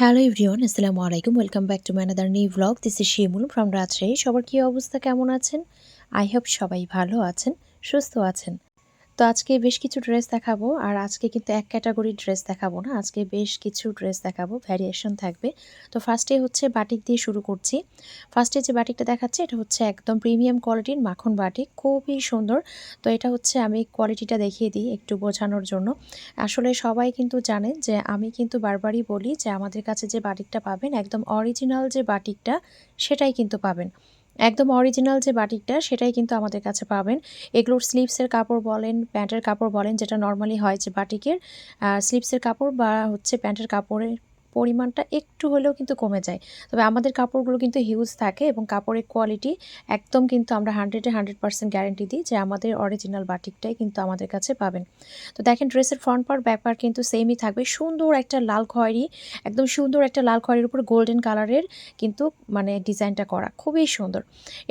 Hello everyone আসসালামু আলাইকুম welcome back to my another new blog this is Shimul from Rajshahi সবার কী অবস্থা? কেমন আছেন? আই হোপ সবাই ভালো আছেন, সুস্থ আছেন। তো আজকে বেশ কিছু ড্রেস দেখাবো, আর আজকে কিন্তু এক ক্যাটাগরির ড্রেস দেখাবো না, আজকে বেশ কিছু ড্রেস দেখাবো ভ্যারিয়েশন থাকবে। তো ফার্স্টে হচ্ছে বাটিক দিয়ে শুরু করছি। ফার্স্টে যে বাটিকটা দেখাচ্ছে, এটা হচ্ছে একদম প্রিমিয়াম কোয়ালিটির মাখন বাটিক খুবই সুন্দর। তো এটা হচ্ছে আমি কোয়ালিটিটা দেখিয়ে দিই একটু বোঝানোর জন্য। আসলে সবাই কিন্তু জানে যে আমি কিন্তু বারবারই বলি যে আমাদের কাছে যে বাটিকটা পাবেন, একদম অরিজিনাল যে বাটিকটা সেটাই কিন্তু পাবেন। একদম অরিজিনাল যে বাটিকটা, সেটাই কিন্তু আমাদের কাছে পাবেন। এগুলোর স্লিপসের কাপড় বলেন, প্যান্টের কাপড় বলেন, যেটা নর্মালি হয় যে বাটিকের স্লিপসের কাপড় বা হচ্ছে প্যান্টের কাপড়ের পরিমাণটা একটু হলেও কিন্তু কমে যায়। তবে আমাদের কাপড়গুলো কিন্তু হিউজ থাকে এবং কাপড়ের কোয়ালিটি একদম কিন্তু আমরা হান্ড্রেডে হান্ড্রেড পার্সেন্ট গ্যারেন্টি দিই যে আমাদের অরিজিনাল বাটিকটাই কিন্তু আমাদের কাছে পাবেন। তো দেখেন ড্রেসের ফ্রন্ট পার্ট ব্যাক পার্ট কিন্তু সেমই থাকবে। সুন্দর একটা লাল খয়েরি, একদম সুন্দর একটা লাল খয়েরির উপর গোল্ডেন কালারের কিন্তু মানে ডিজাইনটা করা। খুবই সুন্দর।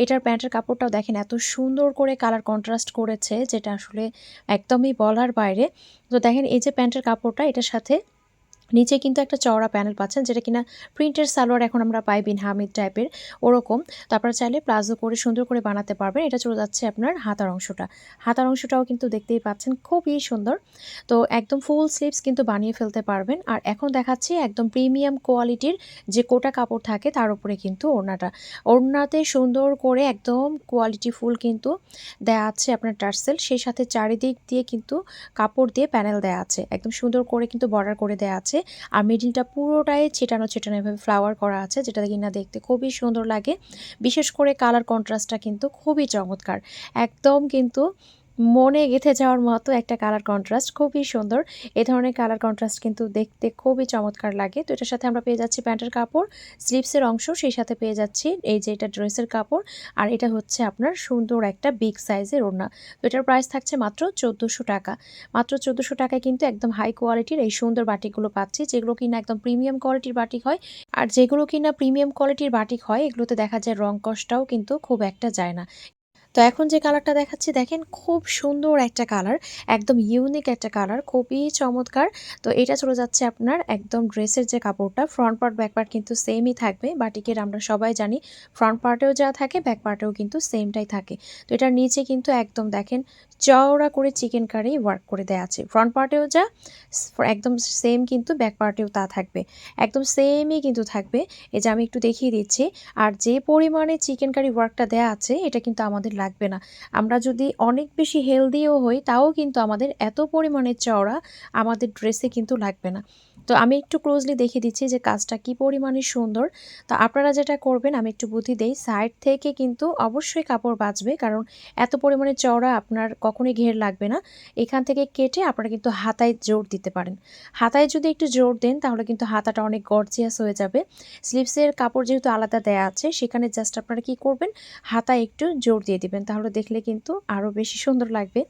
এটার প্যান্টের কাপড়টাও দেখেন এত সুন্দর করে কালার কন্ট্রাস্ট করেছে যেটা আসলে একদমই বলার বাইরে। তো দেখেন এই যে প্যান্টের কাপড়টা, এটার সাথে নিচে কিন্তু একটা চওড়া প্যানেল পাচ্ছেন, যেটা কিনা প্রিন্টের সালোয়ার এখন আমরা পাই বিন হামিদ টাইপের, ওরকম। তো আপনারা চাইলে প্লাজো করে সুন্দর করে বানাতে পারবেন। এটা চলে যাচ্ছে আপনার হাতার অংশটা। হাতার অংশটাও কিন্তু দেখতেই পাচ্ছেন, খুবই সুন্দর। তো একদম ফুল স্লিভস কিন্তু বানিয়ে ফেলতে পারবেন। আর এখন দেখাচ্ছি একদম প্রিমিয়াম কোয়ালিটির যে কোটা কাপড় থাকে, তার উপরে কিন্তু ওড়নাটা। ওড়নাতে সুন্দর করে একদম কোয়ালিটি ফুল কিন্তু দেয়া আছে আপনার টার্সেল। সেই সাথে চারিদিক দিয়ে কিন্তু কাপড় দিয়ে প্যানেল দেয়া আছে। একদম সুন্দর করে কিন্তু বর্ডার করে দেয়া আছে। আর মিডিলটা পুরোটাই ছেটানো ছেটানো এভাবে ফ্লাওয়ার করা আছে যেটা কিনা দেখতে খুবই সুন্দর লাগে। বিশেষ করে কালার কন্ট্রাস্টটা কিন্তু খুবই চমৎকার। একদম কিন্তু মনে গেঁথে যাওয়ার মতো একটা কালার কন্ট্রাস্ট খুবই সুন্দর। এ ধরনের কালার কন্ট্রাস্ট কিন্তু দেখতে খুবই চমৎকার লাগে। তো এটার সাথে আমরা পেয়ে যাচ্ছি প্যান্টের কাপড়। স্লিপসের অংশ সেই সাথে পেয়ে যাচ্ছি এই যে এটা ড্রেসের কাপড়। আর এটা হচ্ছে আপনার সুন্দর একটা বিগ সাইজের ওড়না। তো এটার প্রাইস থাকছে মাত্র চোদ্দোশো টাকা। মাত্র চোদ্দোশো টাকায় কিন্তু একদম হাই কোয়ালিটির এই সুন্দর বাটিকগুলো পাচ্ছি, যেগুলো কিনা একদম প্রিমিয়াম কোয়ালিটির বাটিক হয়। আর যেগুলো কিনা প্রিমিয়াম কোয়ালিটির বাটিক হয়, এগুলোতে দেখা যায় রং কষ্টটাও কিন্তু খুব একটা যায় না। তো এখন যে কালারটা দেখাচ্ছি, দেখেন খুব সুন্দর একটা কালার একদম ইউনিক একটা কালার খুবই চমৎকার। তো এটা চলে যাচ্ছে আপনার একদম ড্রেসের যে কাপড়টা ফ্রন্ট পার্ট ব্যাক পার্ট কিন্তু সেমই থাকবে। বাটিকের আমরা সবাই জানি ফ্রন্ট পার্টেও যা থাকে ব্যাক পার্টেও কিন্তু সেমটাই থাকে। তো এটার নিচে কিন্তু একদম দেখেন চওড়া করে চিকেন কারি ওয়ার্ক করে দেওয়া আছে। ফ্রন্ট পার্টেও যা, একদম সেম কিন্তু ব্যাক পার্টেও তা থাকবে। একদম সেমই কিন্তু থাকবে। এই যে আমি একটু দেখিয়ে দিচ্ছি, আর যে পরিমাণে চিকেন কারি ওয়ার্কটা দেওয়া আছে, এটা কিন্তু আমাদের লাগবে না। আমরা যদি অনেক বেশি হেলদিও হই, তাও কিন্তু আমাদের এত পরিমাণে চওড়া আমাদের ড্রেসে কিন্তু লাগবে না। তো আমি একটু ক্লোজলি দেখিয়ে দিচ্ছি যে কাজটা কি পরিমাণে সুন্দর। তো আপনারা যেটা করবেন, আমি একটু বুদ্ধি দেই সাইড থেকে কিন্তু অবশ্যই কাপড় বাঁচবে, কারণ এত পরিমাণে চওড়া আপনার কখনোই ঘের লাগবে না। এখান থেকে কেটে আপনারা কিন্তু হাতায় জোর দিতে পারেন। হাতায় যদি একটু জোর দেন, তাহলে কিন্তু হাতাটা অনেক গর্জিয়াস হয়ে যাবে। স্লিভসের কাপড় যেহেতু আলাদা দেয়া আছে, সেখানে জাস্ট আপনারা কি করবেন, হাতায় একটু জোর দিয়ে দিবেন, তাহলে দেখলে কিন্তু আরও বেশি সুন্দর লাগবে।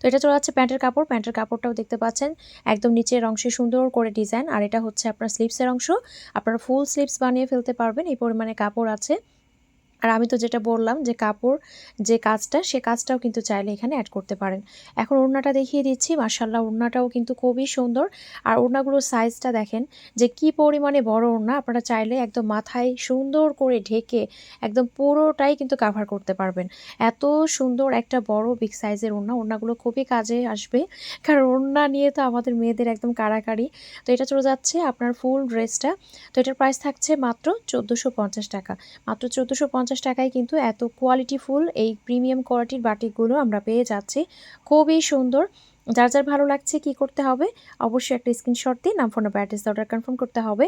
তো এটা চলে যাচ্ছে প্যান্টের কাপড়। প্যান্টের কাপড়টাও দেখতে পাচ্ছেন, একদম নিচের অংশে সুন্দর করে ডিজাইন আর এটা হচ্ছে আপনার স্লিপসের অংশ। আপনারা ফুল স্লিপস বানিয়ে ফেলতে পারবেন। এই পরিমাণে কাপড় আছে। আর আমি তো যেটা বললাম যে কাপড়, যে কাজটা, সে কাজটাও কিন্তু চাইলে এখানে অ্যাড করতে পারেন। এখন ওড়নাটা দেখিয়ে দিচ্ছি মার্শাল্লাহ ওড়নাটাও কিন্তু খুবই সুন্দর। আর ওড়নাগুলোর সাইজটা দেখেন যে কি পরিমাণে বড় ওড়না, আপনারা চাইলে একদম মাথায় সুন্দর করে ঢেকে একদম পুরোটাই কিন্তু কাভার করতে পারবেন। এত সুন্দর একটা বড় বিগ সাইজের ওড়না, ওড়নাগুলো খুবই কাজে আসবে। কারণ ওড়না নিয়ে তো আমাদের মেয়েদের একদম কাড়াকাড়ি। তো এটা চলে যাচ্ছে আপনার ফুল ড্রেসটা তো এটার প্রাইস থাকছে মাত্র চোদ্দোশো টাকা। মাত্র চোদ্দোশো পঞ্চাশ টাকায় কিন্তু এত কোয়ালিটিফুল এই প্রিমিয়াম কোয়ালিটির বাটিকগুলো আমরা পেয়ে যাচ্ছি। খুবই সুন্দর। যার যার ভালো লাগছে কি করতে হবে, অবশ্যই একটা স্ক্রিনশট দিয়ে নাম ফোন অ্যাড্রেস অর্ডার কনফার্ম করতে হবে।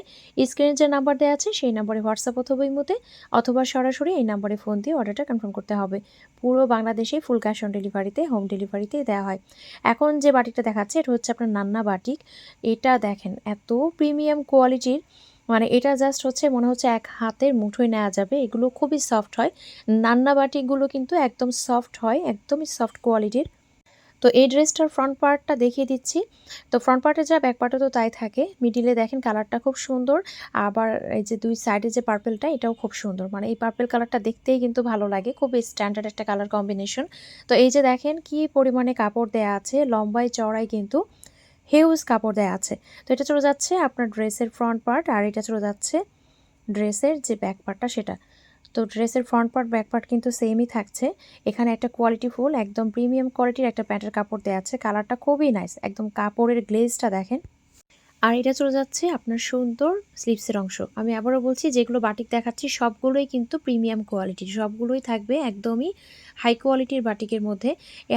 স্ক্রিনে যে নাম্বার দেওয়া আছে, সেই নাম্বারে হোয়াটসঅ্যাপ অথবা ইমোতে অথবা সরাসরি এই নাম্বারে ফোন দিয়ে অর্ডারটা কনফার্ম করতে হবে। পুরো বাংলাদেশে ফুল ক্যাশ অন ডেলিভারিতে হোম ডেলিভারিতে দেওয়া হয়। এখন যে বাটিকটা দেখাচ্ছে, এটা হচ্ছে আপনার নান্না বাটিক। এটা দেখেন, এত প্রিমিয়াম কোয়ালিটির মানে এটা জাস্ট হচ্ছে মনে হচ্ছে এক হাতের মুঠোয় নেওয়া যাবে। এগুলো খুবই সফট হয়। নান্না বাটিগুলো কিন্তু একদম সফট হয়, একদমই সফট কোয়ালিটির তো এই ড্রেসটার ফ্রন্ট পার্টটা দেখিয়ে দিচ্ছি। তো ফ্রন্ট পার্টে যা ব্যাক পার্টে তো তাই থাকে। মিডিলে দেখেন কালারটা খুব সুন্দর। আবার এই যে দুই সাইডে যে পার্পেলটা এটাও খুব সুন্দর। মানে এই পার্পেল কালারটা দেখতেই কিন্তু ভালো লাগে। খুব স্ট্যান্ডার্ড একটা কালার কম্বিনেশন তো এই যে দেখেন কি পরিমাণে কাপড় দেয়া আছে। লম্বায় চড়াই কিন্তু। হিউজ কাপড় দেয়া আছে। তো এটা চলে যাচ্ছে আপনার ড্রেসের ফ্রন্ট পার্ট আর এটা চলে যাচ্ছে ড্রেসের যে ব্যাক পার্টটা সেটা। তো ড্রেসের ফ্রন্ট পার্ট ব্যাক পার্ট কিন্তু সেমই থাকছে। এখানে একটা কোয়ালিটি ফুল একদম প্রিমিয়াম কোয়ালিটির একটা প্যান্টের কাপড় দেওয়া আছে। কালারটা খুবই নাইস একদম কাপড়ের গ্লেজটা দেখেন। আর এটা চলে যাচ্ছে আপনার সুন্দর স্লিপসের অংশ। আমি আবারও বলছি, যেগুলো বাটিক দেখাচ্ছি, সবগুলোই কিন্তু প্রিমিয়াম কোয়ালিটির সবগুলোই থাকবে একদমই হাই কোয়ালিটির বাটিকের মধ্যে।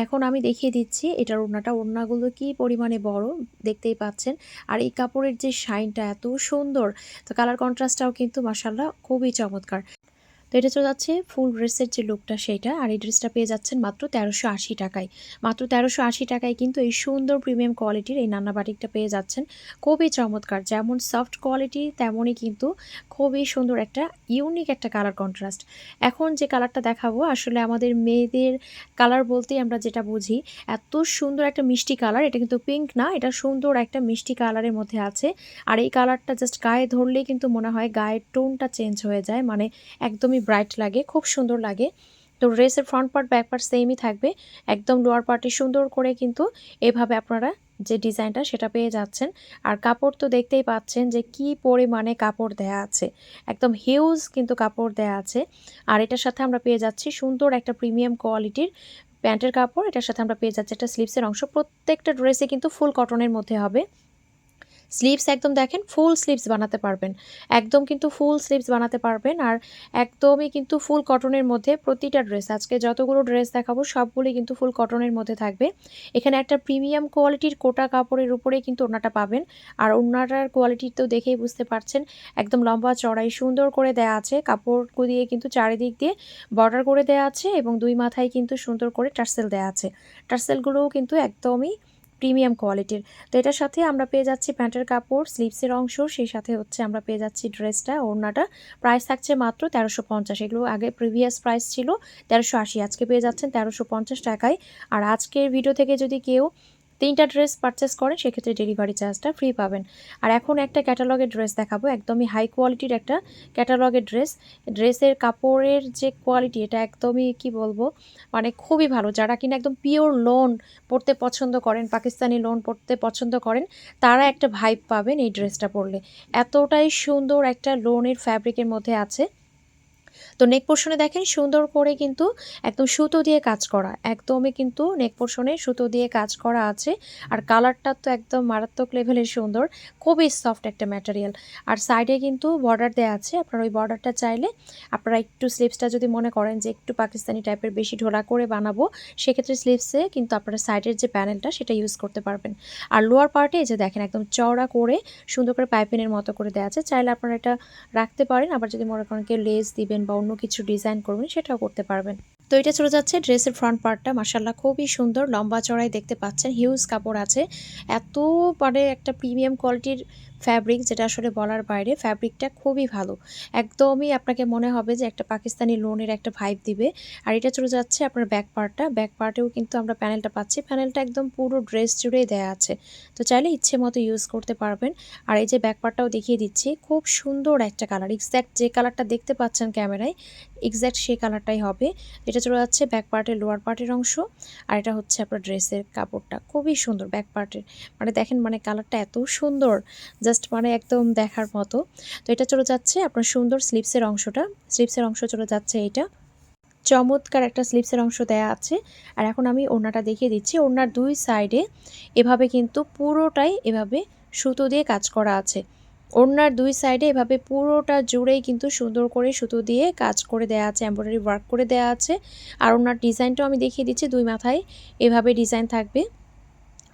এখন আমি দেখিয়ে দিচ্ছি, এটার ওড়নাটা, ওড়নাগুলো কি পরিমাণে বড় দেখতেই পাচ্ছেন। আর এই কাপড়ের যে শাইনটা এত সুন্দর, তো কালার কন্ট্রাস্টটাও কিন্তু মাসাল্লাহ খুবই চমৎকার। তো এটা চলে যাচ্ছে ফুল ড্রেসের যে লুকটা সেটা, আর এই ড্রেসটা পেয়ে যাচ্ছেন মাত্র তেরোশো আশি টাকায়। মাত্র তেরোশো আশি টাকায় কিন্তু এই সুন্দর প্রিমিয়াম কোয়ালিটির এই নান্না বাটিকটা পেয়ে যাচ্ছেন। খুবই চমৎকার, যেমন সফট কোয়ালিটি তেমনই কিন্তু খুবই সুন্দর একটা ইউনিক একটা কালার কন্ট্রাস্ট এখন যে কালারটা দেখাবো, আসলে আমাদের মেয়েদের কালার বলতেই আমরা যেটা বুঝি, এত সুন্দর একটা মিষ্টি কালার এটা কিন্তু পিঙ্ক না, এটা সুন্দর একটা মিষ্টি কালারের মধ্যে আছে। আর এই কালারটা জাস্ট গায়ে ধরলেই কিন্তু মনে হয় গায়ের টোনটা চেঞ্জ হয়ে যায় মানে একদমই ব্রাইট লাগে, খুব সুন্দর লাগে। তো ড্রেসের ফ্রন্ট পার্ট ব্যাক পার্ট সেমই থাকবে। একদম লোয়ার পার্টে সুন্দর করে কিন্তু এভাবে আপনারা যে ডিজাইনটা সেটা পেয়ে যাচ্ছেন। আর কাপড় তো দেখতেই পাচ্ছেন যে কি পরিমাণে কাপড় দেয়া আছে। একদম হিউজ কিন্তু কাপড় দেয়া আছে। আর এটার সাথে আমরা পেয়ে যাচ্ছি সুন্দর একটা প্রিমিয়াম কোয়ালিটির প্যান্টের কাপড়। এটার সাথে আমরা পেয়ে যাচ্ছি একটা স্লিপসের অংশ। প্রত্যেকটা ড্রেসে কিন্তু ফুল কটনের মধ্যে হবে। স্লিভস একদম দেখেন ফুল স্লিভস বানাতে পারবেন। একদম কিন্তু ফুল স্লিভস বানাতে পারবেন আর একদমই কিন্তু ফুল কটনের মধ্যে প্রতিটা ড্রেস আজকে যতগুলো ড্রেস দেখাবো, সবগুলি কিন্তু ফুল কটনের মধ্যে থাকবে। এখানে একটা প্রিমিয়াম কোয়ালিটির কোটা কাপড়ের উপরেই কিন্তু ওনাটা পাবেন। আর ওনাটার কোয়ালিটি তো দেখেই বুঝতে পারছেন, একদম লম্বা চড়াই সুন্দর করে দেয়া আছে। কাপড় দিয়ে কিন্তু চারিদিক দিয়ে বর্ডার করে দেয়া আছে এবং দুই মাথায় কিন্তু সুন্দর করে টার্সেল দেয়া আছে। টার্সেলগুলোও কিন্তু একদমই প্রিমিয়াম কোয়ালিটির। তো এটার সাথে আমরা পেয়ে যাচ্ছি প্যান্টের কাপড় স্লিপসের অংশ, সেই সাথে হচ্ছে আমরা পেয়ে যাচ্ছি ড্রেসটা, ওড়নাটা। প্রাইস থাকছে মাত্র তেরোশো পঞ্চাশ। এগুলো আগে প্রিভিয়াস প্রাইস ছিল তেরোশো আশি। আজকে পেয়ে যাচ্ছেন তেরোশো পঞ্চাশ টাকায়। আর আজকের ভিডিও থেকে যদি কেউ তিনটা ড্রেস পারচেস করেন, সেক্ষেত্রে ডেলিভারি চার্জটা ফ্রি পাবেন। আর এখন একটা ক্যাটালগের ড্রেস দেখাবো, একদমই হাই কোয়ালিটির একটা ক্যাটালগের ড্রেস ড্রেসের কাপড়ের যে কোয়ালিটি এটা একদমই কি বলব মানে খুবই ভালো। যারা কিনা একদম পিওর লোন পড়তে পছন্দ করেন, পাকিস্তানি লোন পড়তে পছন্দ করেন, তারা একটা ভাইব পাবেন এই ড্রেসটা পরলে। এতটাই সুন্দর একটা লোনের ফ্যাব্রিকের মধ্যে আছে। তো নেক পোর্শনে দেখেন সুন্দর করে কিন্তু একদম সুতো দিয়ে কাজ করা, একদমই কিন্তু নেক পোর্শনে সুতো দিয়ে কাজ করা আছে। আর কালারটা তো একদম মারাত্মক লেভেলের সুন্দর, খুবই সফট একটা ম্যাটেরিয়াল আর সাইডে কিন্তু বর্ডার দেওয়া আছে, আপনার ওই বর্ডারটা চাইলে আপনারা একটু স্লিপসটা যদি মনে করেন যে একটু পাকিস্তানি টাইপের বেশি ঢোলা করে বানাবো, সেক্ষেত্রে স্লিপসে কিন্তু আপনারা সাইডের যে প্যানেলটা সেটা ইউজ করতে পারবেন। আর লোয়ার পার্টে যে দেখেন একদম চওড়া করে সুন্দর করে পাইপিনের মতো করে দেওয়া আছে। চাইলে আপনারা এটা রাখতে পারেন, আবার যদি মনে করেন কেউ লেস দিবেন বা অন্য কিছু ডিজাইন করবেন সেটাও করতে পারবেন। তো এটা চলে যাচ্ছে ড্রেসের ফ্রন্ট পার্টটা মাসাল্লাহ খুবই সুন্দর। লম্বা চড়াই দেখতে পাচ্ছেন। হিউজ কাপড় আছে। এত মানে একটা প্রিমিয়াম কোয়ালিটির ফ্যাব্রিক যেটা আসলে বলার বাইরে ফ্যাব্রিকটা খুবই ভালো। একদমই আপনাকে মনে হবে যে একটা পাকিস্তানি লোনের একটা ভাইব দিবে। আর এটা চলে যাচ্ছে আপনার ব্যাক পার্টটা ব্যাক পার্টেও কিন্তু আমরা প্যানেলটা পাচ্ছি। প্যানেলটা একদম পুরো ড্রেস জুড়েই দেয়া আছে। তো চাইলে ইচ্ছে মতো ইউজ করতে পারবেন। আর এই যে ব্যাক পার্টটাও দেখিয়ে দিচ্ছি, খুব সুন্দর একটা কালার এক্স্যাক্ট যে কালারটা দেখতে পাচ্ছেন ক্যামেরায় এক্স্যাক্ট সেই কালারটাই হবে। এটা চলে যাচ্ছে ব্যাক পার্টের লোয়ার পার্টের অংশ। আর এটা হচ্ছে আপনার ড্রেসের কাপড়টা। খুবই সুন্দর ব্যাক পার্টের মানে দেখেন মানে কালারটা এত সুন্দর। জাস্ট মানে একদম দেখার মতো। তো এটা চলে যাচ্ছে আপনার সুন্দর স্লিপসের অংশটা। স্লিপসের অংশ চলে যাচ্ছে এটা। চমৎকার একটা স্লিপসের অংশ দেয়া আছে। আর এখন আমি ওড়নাটা দেখিয়ে দিচ্ছি। ওড়নার দুই সাইডে এভাবে কিন্তু পুরোটাই এভাবে সুতো দিয়ে কাজ করা আছে। ওড়নার দুই সাইডে এভাবে পুরোটা জুড়েই কিন্তু সুন্দর করে সুতো দিয়ে কাজ করে দেওয়া আছে এমব্রয়ডারি ওয়ার্ক করে দেওয়া আছে। আর ওনার ডিজাইনটাও আমি দেখিয়ে দিচ্ছি, দুই মাথায় এভাবে ডিজাইন থাকবে।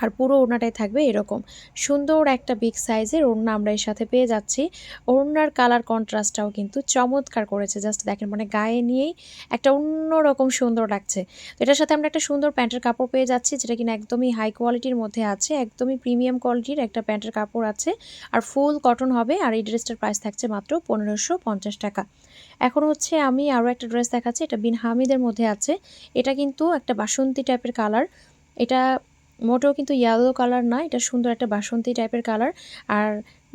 আর পুরো ওড়নাটাই থাকবে এরকম। সুন্দর একটা বিগ সাইজের ওড়না আমরা এর সাথে পেয়ে যাচ্ছি। ওড়নার কালার কন্ট্রাস্টটাও কিন্তু চমৎকার করেছে। জাস্ট দেখেন মানে গায়ে নিয়েই একটা অন্যরকম সুন্দর লাগছে। এটার সাথে আমরা একটা সুন্দর প্যান্টের কাপড় পেয়ে যাচ্ছি, যেটা কিনা একদমই হাই কোয়ালিটির মধ্যে আছে, একদমই প্রিমিয়াম কোয়ালিটির একটা প্যান্টের কাপড় আছে। আর ফুল কটন হবে, আর এই ড্রেসটার প্রাইস থাকছে মাত্র পনেরোশো পঞ্চাশ টাকা। এখন হচ্ছে আমি আরও একটা ড্রেস দেখাচ্ছি, এটা বিন হামিদের মধ্যে আছে। এটা কিন্তু একটা বাসন্তী টাইপের কালার এটা মোটেও কিন্তু ইয়েলো কালার না, এটা সুন্দর একটা বাসন্তী টাইপের কালার আর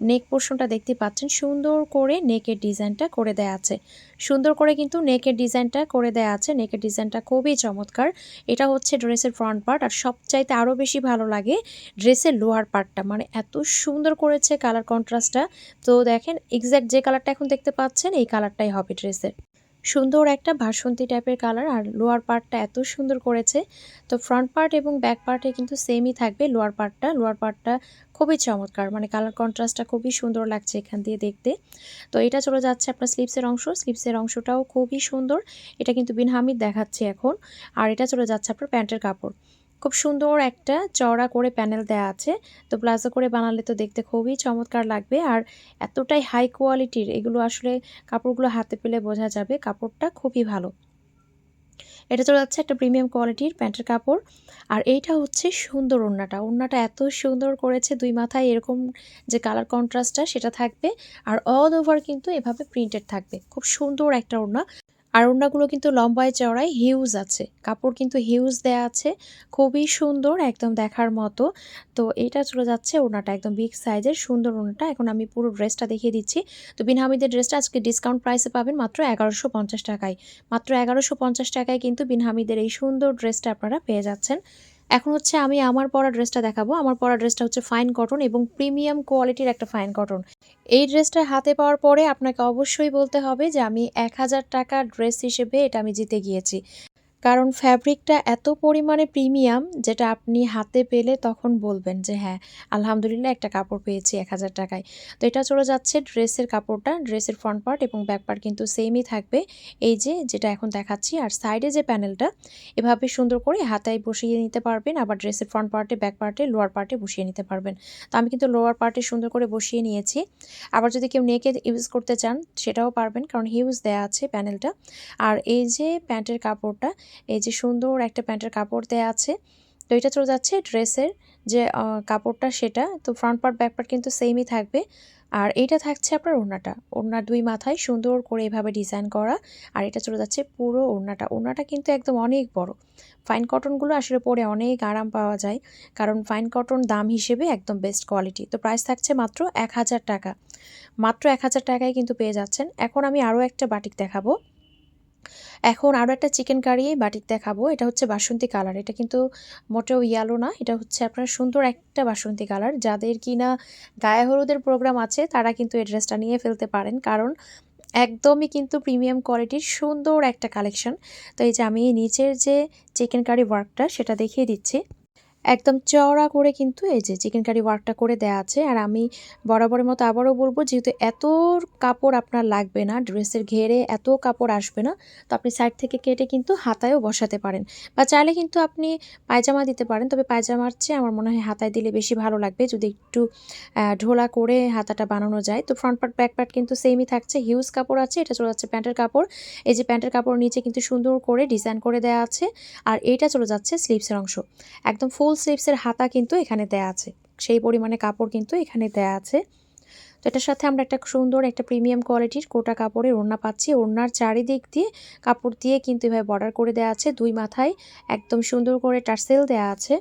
নেক পোর্শনটা দেখতে পাচ্ছেন, সুন্দর করে নেকের ডিজাইনটা করে দেয়া আছে। সুন্দর করে কিন্তু নেকের ডিজাইনটা করে দেয়া আছে নেকের ডিজাইনটা খুবই চমৎকার। এটা হচ্ছে ড্রেসের ফ্রন্ট পার্ট আর সবচাইতে আরও বেশি ভালো লাগে ড্রেসের লোয়ার পার্টটা মানে এত সুন্দর করেছে কালার কন্ট্রাস্টটা তো দেখেন এক্স্যাক্ট যে কালারটা এখন দেখতে পাচ্ছেন, এই কালারটাই হবে ড্রেসের সুন্দর একটা ভাসন্তী টাইপের কালার আর লোয়ার পার্টটা এত সুন্দর করেছে। তো ফ্রন্ট পার্ট এবং ব্যাক পার্টে কিন্তু সেমই থাকবে লোয়ার পার্টটা লোয়ার পার্টটা খুবই চমৎকার মানে কালার কন্ট্রাস্টটা খুবই সুন্দর লাগছে এখান দিয়ে দেখতে। তো এটা চলে যাচ্ছে আপনার স্লিপসের অংশ। স্লিপসের অংশটাও খুবই সুন্দর। এটা কিন্তু বিনহামিদ দেখাচ্ছে এখন। আর এটা চলে যাচ্ছে আপনার প্যান্টের কাপড়। খুব সুন্দর একটা চওড়া করে প্যানেল দেয়া আছে। তো প্লাজো করে বানালে তো দেখতে খুবই চমৎকার লাগবে। আর এতটাই হাই কোয়ালিটির এগুলো আসলে কাপড়গুলো হাতে পেলে বোঝা যাবে কাপড়টা খুবই ভালো। এটা চলে যাচ্ছে একটা প্রিমিয়াম কোয়ালিটির প্যান্টের কাপড়। আর এইটা হচ্ছে সুন্দর ওড়নাটা। ওড়নাটা এত সুন্দর করেছে দুই মাথায় এরকম যে কালার কন্ট্রাস্টটা সেটা থাকবে। আর অল ওভার কিন্তু এভাবে প্রিন্টেড থাকবে। খুব সুন্দর একটা ওড়না। আর ওড়নাগুলো কিন্তু লম্বায় চওড়ায় হিউজ আছে। কাপড় কিন্তু হিউজ দেয়া আছে, খুবই সুন্দর একদম দেখার মতো। তো এটা চলে যাচ্ছে ওড়নাটা একদম বিগ সাইজের সুন্দর ওড়নাটা। এখন আমি পুরো ড্রেসটা দেখিয়ে দিচ্ছি। তো বিন হামিদের ড্রেসটা আজকে ডিসকাউন্ট প্রাইসে পাবেন মাত্র এগারোশো পঞ্চাশ টাকায়। মাত্র এগারোশো পঞ্চাশ টাকায় কিন্তু বিন হামিদের এই সুন্দর ড্রেসটা আপনারা পেয়ে যাচ্ছেন। এখন হচ্ছে আমি আমার পরা ড্রেসটা দেখাবো। আমার পরা ড্রেসটা হচ্ছে ফাইন কটন এবং প্রিমিয়াম কোয়ালিটির একটা ফাইন কটন এই ড্রেসটা হাতে পাওয়ার পরে আপনাকে অবশ্যই বলতে হবে যে আমি এক হাজার টাকা ড্রেস হিসেবে এটা আমি জিতে গিয়েছি। কারণ ফ্যাব্রিকটা এত পরিমাণে প্রিমিয়াম যেটা আপনি হাতে পেলে তখন বলবেন যে হ্যাঁ আলহামদুলিল্লাহ একটা কাপড় পেয়েছি এক হাজার টাকায়। তো এটা চলে যাচ্ছে ড্রেসের কাপড়টা, ড্রেসের ফ্রন্ট পার্ট এবং ব্যাক পার্ট কিন্তু সেমই থাকবে। এই যে, যেটা এখন দেখাচ্ছি, আর সাইডে যে প্যানেলটা এভাবে সুন্দর করে হাতায় বসিয়ে নিতে পারবেন, আবার ড্রেসের ফ্রন্ট পার্টে ব্যাক পার্টে লোয়ার পার্টে বসিয়ে নিতে পারবেন। তো আমি কিন্তু লোয়ার পার্টে সুন্দর করে বসিয়ে নিয়েছি। আবার যদি কেউ নেকে ইউজ করতে চান, সেটাও পারবেন, কারণ হিউজ দেয়া আছে প্যানেলটা আর এই যে প্যান্টের কাপড়টা এই যে সুন্দর একটা প্যান্টের কাপড় দেয়া আছে। তো এটা চলে যাচ্ছে ড্রেসের যে কাপড়টা সেটা। তো ফ্রন্ট পার্ট ব্যাক পার্ট কিন্তু সেমই থাকবে। আর এটা থাকছে আপনার ওড়নাটা। ওড়নার দুই মাথায় সুন্দর করে এভাবে ডিজাইন করা। আর এটা চলে যাচ্ছে পুরো ওড়নাটা। ওড়নাটা কিন্তু একদম অনেক বড়। ফাইন কটনগুলো আসলে পরে অনেক আরাম পাওয়া যায়। কারণ ফাইন কটন দাম হিসেবে একদম বেস্ট কোয়ালিটি তো প্রাইস থাকছে মাত্র এক হাজার টাকা। মাত্র এক হাজার টাকায় কিন্তু পেয়ে যাচ্ছেন। এখন আমি আরও একটা বাটিক দেখাবো। এখন আরও একটা চিকেন কারি বাটিতে দেখাবো। এটা হচ্ছে বাসন্তী কালার এটা কিন্তু মোটেও ইয়ালো না, এটা হচ্ছে আপনার সুন্দর একটা বাসন্তী কালার যাদের কি না গায়ে হলুদের প্রোগ্রাম আছে, তারা কিন্তু এই ড্রেসটা নিয়ে ফেলতে পারেন। কারণ একদমই কিন্তু প্রিমিয়াম কোয়ালিটির সুন্দর একটা কালেকশন তো এই যে আমি নিচের যে চিকেন কারি ওয়ার্কটা সেটা দেখিয়ে দিচ্ছি। একদম চওড়া করে কিন্তু এই যে চিকেন কারি ওয়ার্কটা করে দেওয়া আছে। আর আমি বরাবরের মতো আবারও বলব, যেহেতু এত কাপড় আপনার লাগবে না, ড্রেসের ঘেরে এত কাপড় আসবে না, তো আপনি সাইড থেকে কেটে কিন্তু হাতায়ও বসাতে পারেন। বা চাইলে কিন্তু আপনি পায়জামা দিতে পারেন, তবে পায়জামার চেয়ে আমার মনে হয় হাতায় দিলে বেশি ভালো লাগবে, যদি একটু ঢোলা করে হাতাটা বানানো যায়। তো ফ্রন্ট পার্ট ব্যাক পার্ট কিন্তু সেমই থাকছে হিউজ কাপড় আছে, এটা চলে যাচ্ছে প্যান্টের কাপড়। এই যে প্যান্টের কাপড় নিচে কিন্তু সুন্দর করে ডিজাইন করে দেওয়া আছে, আর এটা চলে যাচ্ছে স্লিভসের অংশ। একদম ফুল ফুল স্লিভসের হাতা কিন্তু এখানে দেয়া আছে। সেই পরিমাণে কাপড় কিন্তু এখানে দেয়া আছে। তো এটার সাথে আমরা একটা সুন্দর একটা প্রিমিয়াম কোয়ালিটির কোটা কাপড়ের ওড়না পাচ্ছি। ওড়নার চারিদিক দিয়ে কাপড় দিয়ে কিন্তু এভাবে বর্ডার করে দেওয়া আছে। দুই মাথায় একদম সুন্দর করে টার্সেল দেওয়া আছে।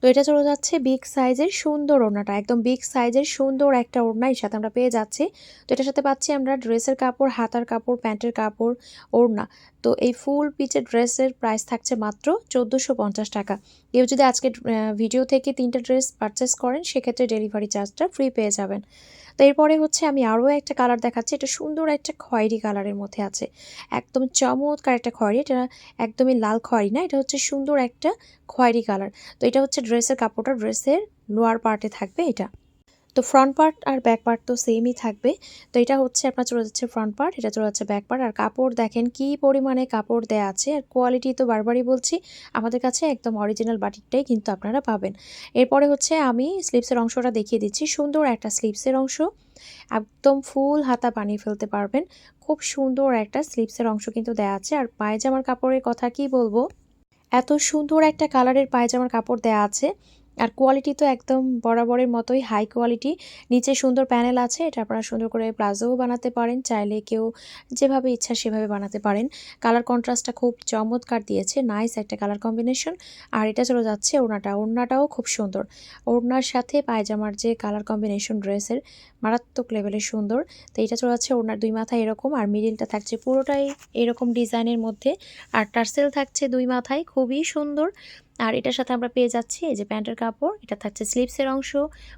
তো এটা চলে যাচ্ছে বিগ সাইজের সুন্দর ওড়নাটা, একদম বিগ সাইজের সুন্দর একটা ওড়না সাথে আমরা পেয়ে যাচ্ছি। তো এটার সাথে পাচ্ছি আমরা ড্রেসের কাপড়, হাতার কাপড়, প্যান্টের কাপড়, ওড়না। তো এই ফুল পিচের ড্রেসের প্রাইস থাকছে মাত্র চোদ্দোশো পঞ্চাশ টাকা। কেউ যদি আজকে ভিডিও থেকে তিনটা ড্রেস পারচেস করেন, সেক্ষেত্রে ডেলিভারি চার্জটা ফ্রি পেয়ে যাবেন। তো এরপরে হচ্ছে আমি আরও একটা কালার দেখাচ্ছি। এটা সুন্দর একটা খয়েরি কালারের মধ্যে আছে। একদম চমৎকার একটা খয়েরি। এটা একদমই লাল খয়েরি না, এটা হচ্ছে সুন্দর একটা খয়েরি কালার তো এটা হচ্ছে ড্রেসের কাপড়টা ড্রেসের লোয়ার পার্টে থাকবে এটা। তো ফ্রন্ট পার্ট আর ব্যাক পার্ট তো সেমই থাকবে। তো এটা হচ্ছে আপনার চলে যাচ্ছে ফ্রন্ট পার্ট এটা চলে যাচ্ছে ব্যাক পার্ট আর কাপড় দেখেন কি পরিমাণে কাপড় দেয়া আছে। আর কোয়ালিটি তো বারবারই বলছি, আমাদের কাছে একদম অরিজিনাল বাটিকটাই কিন্তু আপনারা পাবেন। এরপরে হচ্ছে আমি স্লিপসের অংশটা দেখিয়ে দিচ্ছি। সুন্দর একটা স্লিপসের অংশ। একদম ফুল হাতা বানিয়ে ফেলতে পারবেন। খুব সুন্দর একটা স্লিপসের অংশ কিন্তু দেয়া আছে। আর পায়জামার কাপড়ের কথা কি বলব? এত সুন্দর একটা কালারের পায়জামার কাপড় দেয়া আছে। আর কোয়ালিটি তো একদম বরাবরের মতোই হাই কোয়ালিটি নিচে সুন্দর প্যানেল আছে, এটা আপনারা সুন্দর করে প্লাজোও বানাতে পারেন, চাইলে কেউ যেভাবে ইচ্ছা সেভাবে বানাতে পারেন। কালার কন্ট্রাস্টটা খুব চমৎকার দিয়েছে নাইস একটা কালার কম্বিনেশন আর এটা চলে যাচ্ছে ওড়নাটা, ওড়নাটাও খুব সুন্দর। ওড়নার সাথে পায়জামার যে কালার কম্বিনেশন ড্রেসের মারাত্মক লেভেলের সুন্দর। তো এটা চলে যাচ্ছে ওড়নার দুই মাথায় এরকম, আর মিডিলটা থাকছে পুরোটাই এরকম ডিজাইনের মধ্যে। আর টার্সেল থাকছে দুই মাথায়, খুবই সুন্দর। আর এটার সাথে আমরা পেয়ে যাচ্ছি এই যে প্যান্টের কাপড়, এটা থাকছে স্লিপসের অংশ,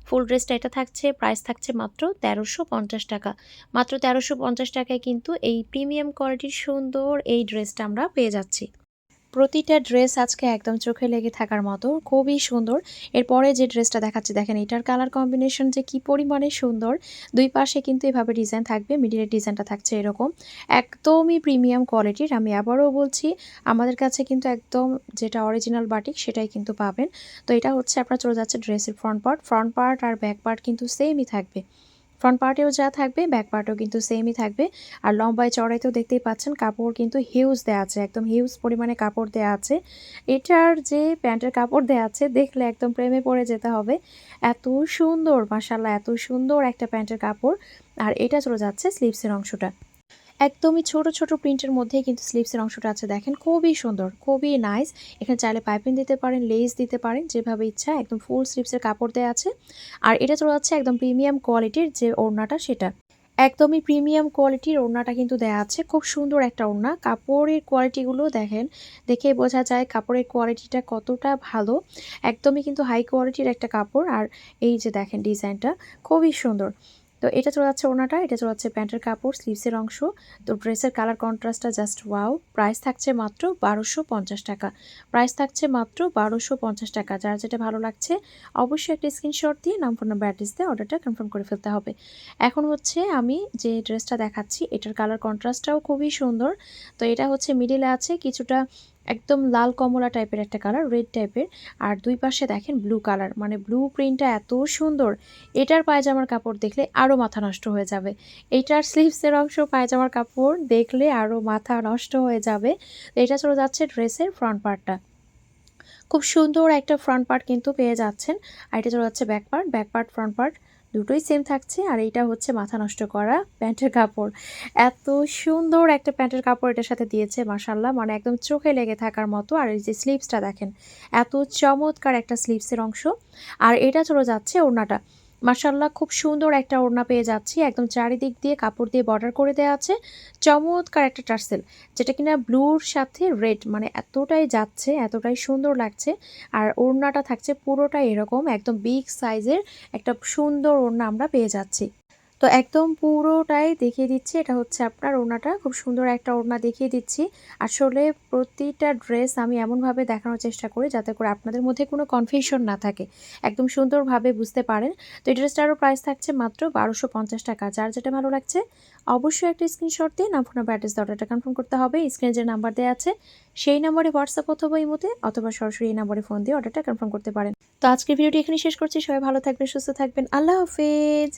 ফুল ড্রেসটা এটা থাকছে, প্রাইস থাকছে মাত্র তেরোশো পঞ্চাশ টাকা। মাত্র তেরোশো পঞ্চাশ টাকায় কিন্তু এই প্রিমিয়াম কোয়ালিটির সুন্দর এই ড্রেসটা আমরা পেয়ে যাচ্ছি। প্রতিটা ড্রেস আজকে একদম চোখে লেগে থাকার মতো, খুবই সুন্দর। এরপরে যে ড্রেসটা দেখাচ্ছি, দেখেন এটার কালার কম্বিনেশন যে কি পরিমাণে সুন্দর, দুই পাশে কিন্তু এভাবে ডিজাইন থাকবে মিডিলের ডিজাইনটা থাকছে এরকম। একদমই প্রিমিয়াম কোয়ালিটির আমি আবারও বলছি, আমাদের কাছে কিন্তু একদম যেটা অরিজিনাল বাটিক সেটাই কিন্তু পাবেন। তো এটা হচ্ছে আপনার চলে যাচ্ছে ড্রেসের ফ্রন্ট পার্ট ফ্রন্ট পার্ট আর ব্যাক পার্ট কিন্তু সেমই থাকবে। ফ্রন্ট পার্টেও যা থাকবে ব্যাক পার্টেও কিন্তু সেমই থাকবে। আর লম্বায় চড়াইতেও দেখতেই পাচ্ছেন, কাপড় কিন্তু হিউজ দেওয়া আছে, একদম হিউজ পরিমাণে কাপড় দেওয়া আছে। এটার যে প্যান্টের কাপড় দেওয়া আছে, দেখলে একদম প্রেমে পড়ে যেতে হবে। এত সুন্দর মাসাল্লাহ এত সুন্দর একটা প্যান্টের কাপড়। আর এটা চলে যাচ্ছে স্লিভসের অংশটা। একদমই ছোট ছোট প্রিন্টের মধ্যে কিন্তু স্লিভসের অংশটা আছে। দেখেন, খুবই সুন্দর, খুবই নাইস এখানে চাইলে পাইপিং দিতে পারেন লেস দিতে পারেন, যেভাবে ইচ্ছা, একদম ফুল স্লিভসের কাপড় দেওয়া আছে। আর এটা চলে যাচ্ছে একদম প্রিমিয়াম কোয়ালিটির যে ওড়নাটা, সেটা। একদমই প্রিমিয়াম কোয়ালিটির ওড়নাটা কিন্তু দেয়া আছে। খুব সুন্দর একটা ওড়না। কাপড়ের কোয়ালিটিগুলো দেখেন, দেখে বোঝা যায় কাপড়ের কোয়ালিটিটা কতটা ভালো। একদমই কিন্তু হাই কোয়ালিটির একটা কাপড়। আর এই যে দেখেন ডিজাইনটা খুবই সুন্দর। তো এটা চলে যাচ্ছে ওনাটা এটা চলে যাচ্ছে প্যান্টের কাপড় স্লিভসের অংশ। তো ড্রেসের কালার কন্ট্রাস্টটা জাস্ট ওয়াও প্রাইস থাকছে মাত্র বারোশো পঞ্চাশ টাকা। প্রাইস থাকছে মাত্র বারোশো পঞ্চাশ টাকা। যার যেটা ভালো লাগছে, অবশ্যই একটা স্ক্রিনশট দিয়ে নাম ফোন নাম্বার অ্যাড্রেস দিয়ে অর্ডারটা কনফার্ম করে ফেলতে হবে। এখন হচ্ছে আমি যে ড্রেসটা দেখাচ্ছি, এটার কালার কন্ট্রাস্টটাও খুবই সুন্দর। তো এটা হচ্ছে মিডিলে আছে, কিছুটা একদম লাল কমলা টাইপের একটা কালার রেড টাইপের আর দুই পাশে দেখেন ব্লু কালার মানে ব্লু প্রিন্টটা এত সুন্দর। এটার পায়জামার কাপড় দেখলে আরও মাথা নষ্ট হয়ে যাবে। এইটার স্লিভসের অংশ পায়জামার কাপড় দেখলে আরও মাথা নষ্ট হয়ে যাবে। এটা চলে যাচ্ছে ড্রেসের ফ্রন্ট পার্টটা খুব সুন্দর একটা ফ্রন্ট পার্ট কিন্তু পেয়ে যাচ্ছেন। আর এটা চলে যাচ্ছে back part back part front part দুটোই সেম থাকছে, আর এইটা হচ্ছে মাথা নষ্ট করা প্যান্টের কাপড়। এত সুন্দর একটা প্যান্টের কাপড় এটার সাথে দিয়েছে মাসাল্লাহ মানে একদম চোখে লেগে থাকার মতো। আর এই যে স্লিভসটা দেখেন, এত চমৎকার একটা স্লিভসের অংশ। আর এটা চলে যাচ্ছে ওড়নাটা। মার্শাল্লাহ খুব সুন্দর একটা ওড়না পেয়ে যাচ্ছি। একদম চারিদিক দিয়ে কাপড় দিয়ে বর্ডার করে দেওয়া আছে। চমৎকার একটা টার্সেল, যেটা কিনা ব্লুর সাথে রেড মানে এতটাই যাচ্ছে, এতটাই সুন্দর লাগছে। আর ওড়নাটা থাকছে পুরোটাই এরকম, একদম বিগ সাইজের একটা সুন্দর ওড়না আমরা পেয়ে যাচ্ছি। তো একদম পুরোটাই দেখিয়ে দিচ্ছি। এটা হচ্ছে আপনার ওড়নাটা। খুব সুন্দর একটা ওড়না দেখিয়ে দিচ্ছি। আসলে প্রতিটা ড্রেস আমি এমনভাবে দেখানোর চেষ্টা করি যাতে করে আপনাদের মধ্যে কোনো কনফিউশন না থাকে। একদম সুন্দরভাবে বুঝতে পারেন। তো এই ড্রেসটারও প্রাইস থাকছে মাত্র বারোশো পঞ্চাশ টাকা। যার যেটা ভালো লাগছে, অবশ্যই একটা স্ক্রিনশট দিয়ে নাম ফোন অ্যাড্রেস অর্ডারটা কনফার্ম করতে হবে। স্ক্রিনে যে নাম্বার দেওয়া আছে, সেই নাম্বারে হোয়াটসঅ্যাপ অথবা ইমোতে অথবা সরাসরি এই নাম্বারে ফোন দিয়ে অর্ডারটা কনফার্ম করতে পারেন। তো আজকের ভিডিওটি এখানে শেষ করছি। সবাই ভালো থাকবেন, সুস্থ থাকবেন। আল্লাহ হাফেজ!